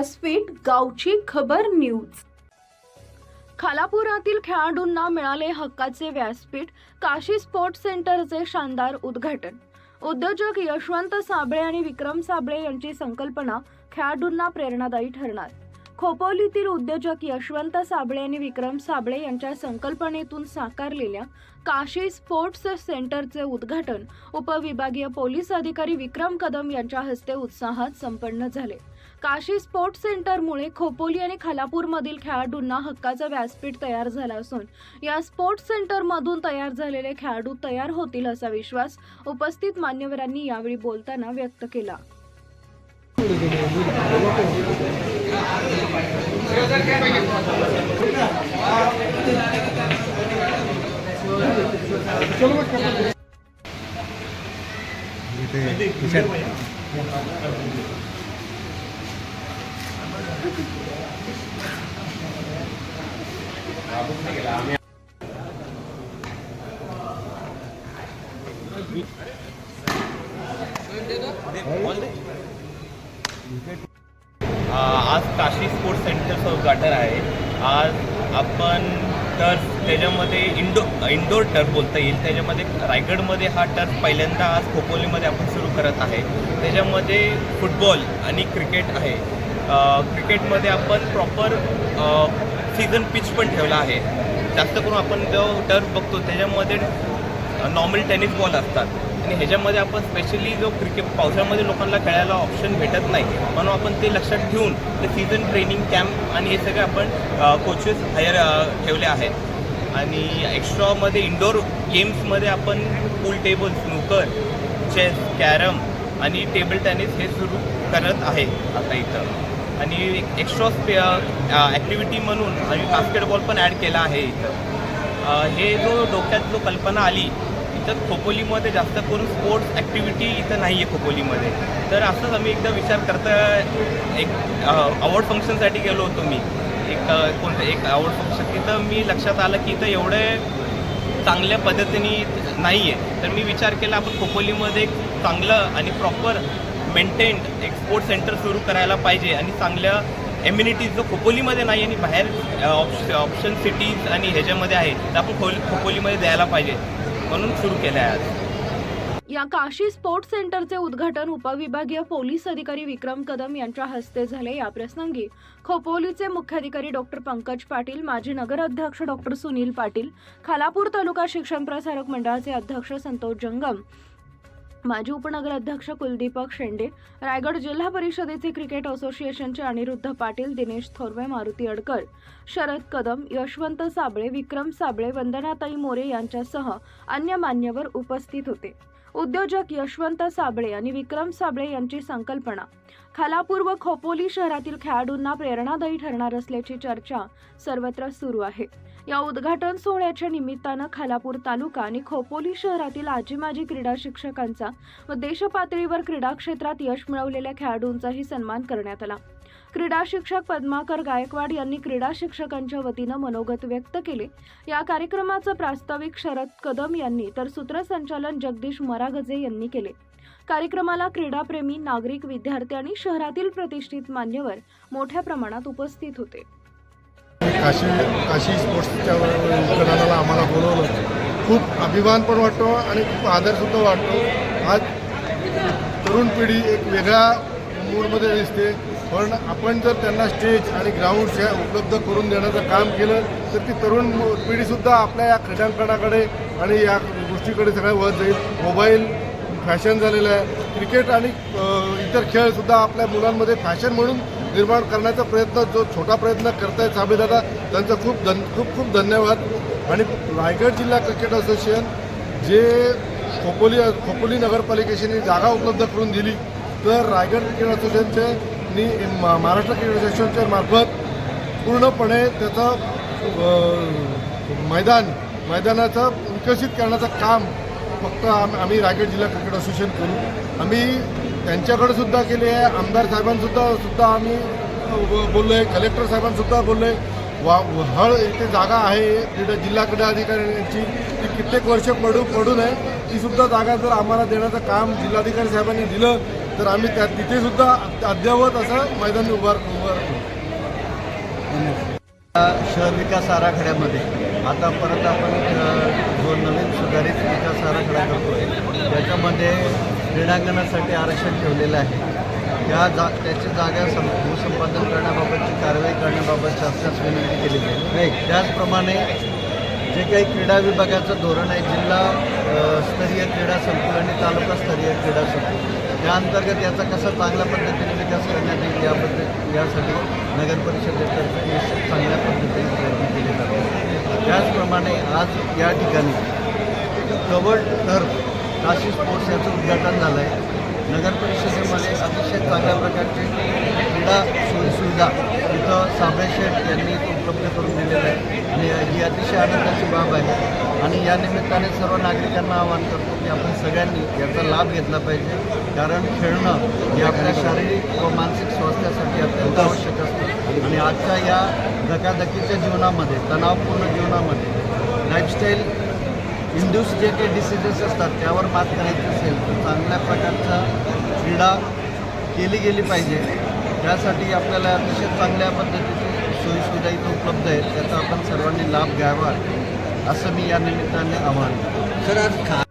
व्यासपीठ गावची खबर न्यूज. खालापुरातील खेळाडूंना मिळाले हक्काचे व्यासपीठ काशी स्पोर्ट्स सेंटरचे शानदार उद्घाटन. उद्योजक यशवंत साबळे आणि विक्रम साबळे यांची संकल्पना खेळाडूंना प्रेरणादायी ठरणार. खोपोलीतील उद्योजक यशवंत साबळे आणि विक्रम साबळे यांच्या संकल्पनेतून साकारलेल्या काशी स्पोर्ट्स सेंटरचे उद्घाटन उपविभागीय पोलीस अधिकारी विक्रम कदम यांच्या हस्ते उत्साहात संपन्न झाले. काशी स्पोर्ट्स सेंटरमुळे खोपोली आणि खालापूरमधील खेळाडूंना हक्काचं व्यासपीठ तयार झालं असून या स्पोर्ट्स सेंटरमधून तयार झालेले खेळाडू तयार होतील असा विश्वास उपस्थित मान्यवरांनी यावेळी बोलताना व्यक्त केला. आज काशी स्पोर्ट्स सेंटरचं उद्घाटन आहे. आज आपण टर्फ त्याच्यामध्ये इंडो इंडोर टर्फ बोलता येईल. त्याच्यामध्ये रायगडमध्ये हा टर्फ पहिल्यांदा आज खोपोलीमध्ये आपण सुरू करत आहे. त्याच्यामध्ये फुटबॉल आणि क्रिकेट आहे. क्रिकेटमध्ये आपण प्रॉपर सीझन पिच पण ठेवला आहे. जास्त करून आपण जो टर्फ बघतो त्याच्यामध्ये नॉर्मल टेनिस बॉल असतात. आणि ह्याच्यामध्ये आपण स्पेशली जो क्रिकेट पावसाळ्यामध्ये लोकांना खेळायला ऑप्शन भेटत नाही. म्हणून आपण ते लक्षात ठेवून ते सीझन ट्रेनिंग कॅम्प आणि हे सगळे आपण कोचेस हायर ठेवले आहेत. आणि एक्स्ट्रामध्ये इंडोर गेम्समध्ये आपण pool table snooker chess carrom आणि टेबल टेनिस हे सुरू करत आहे आता इथं. आणि एक्स्ट्रा स्पे ॲक्टिव्हिटी म्हणून आम्ही बास्केटबॉल पण ॲड केला आहे इथं. हे जो डोक्यात जो कल्पना आली इथं खोपोलीमध्ये जास्त करून स्पोर्ट्स ॲक्टिव्हिटी इथं नाही आहे खोपोलीमध्ये. तर असंच आम्ही एकदा विचार करता एक अवॉर्ड फंक्शनसाठी गेलो होतो मी. एक कोणतं एक अवॉर्ड फंक्शन तिथं मी लक्षात आलं की इथं एवढे चांगल्या पद्धतीने नाही आहे तर मी विचार केला आपण खोपोलीमध्ये एक चांगलं आणि प्रॉपर मेंटेन्ड एक स्पोर्ट्स सेंटर सुरू करायला पाहिजे आणि चांगल्या एम्युनिटीज जो खोपोलीमध्ये नाही आणि बाहेर ऑप्श ऑप्शन सिटीज आणि ह्याच्यामध्ये आहे तर आपण खोल खोपोलीमध्ये द्यायला पाहिजे. म्हणून सुरू केलं आहे आज. या काशी स्पोर्ट्स सेंटरचे उद्घाटन उपविभागीय पोलीस अधिकारी विक्रम कदम यांच्या हस्ते झाले. या प्रसंगी खोपोलीचे मुख्याधिकारी डॉक्टर पंकज पाटील माजी नगराध्यक्ष डॉक्टर सुनील पाटील खालापूर तालुका शिक्षण प्रसारक मंडळाचे अध्यक्ष संतोष जंगम माजी उपनगराध्यक्ष कुलदीपक शेंडे रायगड जिल्हा परिषदेचे क्रिकेट असोसिएशनचे अनिरुद्ध पाटील दिनेश थोरवे मारुती अडकर शरद कदम यशवंत साबळे विक्रम साबळे वंदनाताई मोरे यांच्यासह अन्य मान्यवर उपस्थित होते. उद्योजक यशवंत साबळे आणि विक्रम साबळे यांची संकल्पना. खालापूर व खोपोली शहरातील खेळाडूंना प्रेरणादायी ठरणार असल्याची चर्चा सर्वत्र सुरू आहे. या उद्घाटन सोहळ्याच्या निमित्तानं खालापूर तालुका आणि खोपोली शहरातील आजी माजी क्रीडा शिक्षकांचा व देशपातळीवर क्रीडा क्षेत्रात यश मिळवलेल्या खेळाडूंचाही सन्मान करण्यात आला. क्रीडा शिक्षक पद्माकर गायकवाड यांनी क्रीडा शिक्षकांच्या वतीनं मनोगत व्यक्त केले. या कार्यक्रमाचं प्रास्ताविक शरद कदम यांनी तर सूत्रसंचालन जगदीश मरागजे यांनी केले. कार्यक्रमाला क्रीडाप्रेमी नागरिक विद्यार्थी आणि शहरातील प्रतिष्ठित मान्यवर मोठ्या प्रमाणात उपस्थित होते. काशी काशी स्पोर्ट्सच्या उद्घाटनाला आम्हाला बोलवलं. खूप अभिमान पण वाटतो आणि खूप आदरसुद्धा वाटतो. आज तरुण पिढी एक वेगळ्या मूडमध्ये दिसते. पण आपण जर त्यांना स्टेज आणि ग्राउंड उपलब्ध करून देण्याचं काम केलं तर ती तरुण पिढीसुद्धा आपल्या या क्रीडांकनाकडे आणि या गोष्टीकडे सगळ्या वळत जाईल. मोबाईल फॅशन झालेलं आहे. क्रिकेट आणि इतर खेळसुद्धा आपल्या मुलांमध्ये फॅशन म्हणून निर्माण करण्याचा प्रयत्न जो छोटा प्रयत्न करतायत साबेदादा त्यांचं खूप धन खूप खूप धन्यवाद. आणि रायगड जिल्हा क्रिकेट असोसिएशन जे खोपोली खोपोली नगरपालिकेशी जागा उपलब्ध करून दिली तर रायगड क्रिकेट असोसिएशनचे नी महाराष्ट्र क्रिकेट असोसिएशनच्या मार्फत पूर्णपणे त्याचं मैदान मैदानाचं विकसित करण्याचं काम फक्त आम आम्ही रायगड जिल्हा क्रिकेट असोसिएशन करू. आम्ही त्यांच्याकडे सुद्धा केले आहे. आमदार साहेबांसुद्धा सुद्धा आम्ही बोललो आहे कलेक्टर साहेबांसुद्धा बोललो आहे वा हळ इथे जागा आहे. तिथं जिल्हा क्रीडा अधिकाऱ्यांची ती कित्येक वर्ष पडू पडून आहे ती सुद्धा जागा जर आम्हाला देण्याचं काम जिल्हाधिकारी साहेबांनी दिलं तर आम्ही त्या तिथे सुद्धा अद्ययावत असं मैदान उभार उभार शहर विकास आराखड्यामध्ये आता परत आपण दोन जो नवीन सुधारित विकास आराखडा आहे त्याच्यामध्ये क्रीडांगणासाठी आरक्षण ठेवलेलं आहे. त्या जा त्याची जागा सं भूसंपादन करण्याबाबतची कारवाई करण्याबाबत शासनास विनंती केलेली आहे त्याचप्रमाणे जे काही क्रीडा विभागाचं धोरण आहे जिल्हा स्तरीय क्रीडा संकुल आणि तालुका स्तरीय क्रीडा संकुल. त्या अंतर्गत याचा कसा चांगल्या पद्धतीने विकास करण्यात येईल याबद्दल यासाठी नगर परिषदेतर्फे चांगल्या पद्धतीने प्रयत्न केले जातात त्याचप्रमाणे आज या ठिकाणी कवर्ड टर्फ काशी स्पोर्ट्स याचं उद्घाटन झालं आहे नगर परिषदेमध्ये अतिशय चांगल्या प्रकारचे क्रीडा सोयीसुविधा इथं साबळे शेठ यांनी उपलब्ध करून दिलेलं आहे आणि ही अतिशय आनंदाची बाब आहे. आणि या निमित्ताने सर्व नागरिकांना आवाहन करतो की आपण सगळ्यांनी याचा लाभ घेतला पाहिजे. कारण खेळणं हे आपल्या शारीरिक व मानसिक स्वास्थ्यासाठी अत्यंत आवश्यक असतं. आणि आजच्या या धकाधकीच्या जीवनामध्ये तणावपूर्ण जीवनामध्ये लाईफस्टाईल इंड्यूस जे काही डिसिजेस असतात त्यावर मात करायची असेल तर चांगल्या प्रकारचा क्रीडा केली गेली पाहिजे त्यासाठी आपल्याला अतिशय चांगल्या पद्धतीची सोयीसुविधा इथं उपलब्ध आहेत त्याचा आपण सर्वांनी लाभ घ्यावा असं मी या निमित्ताने आव्हान करतो. सर आज खा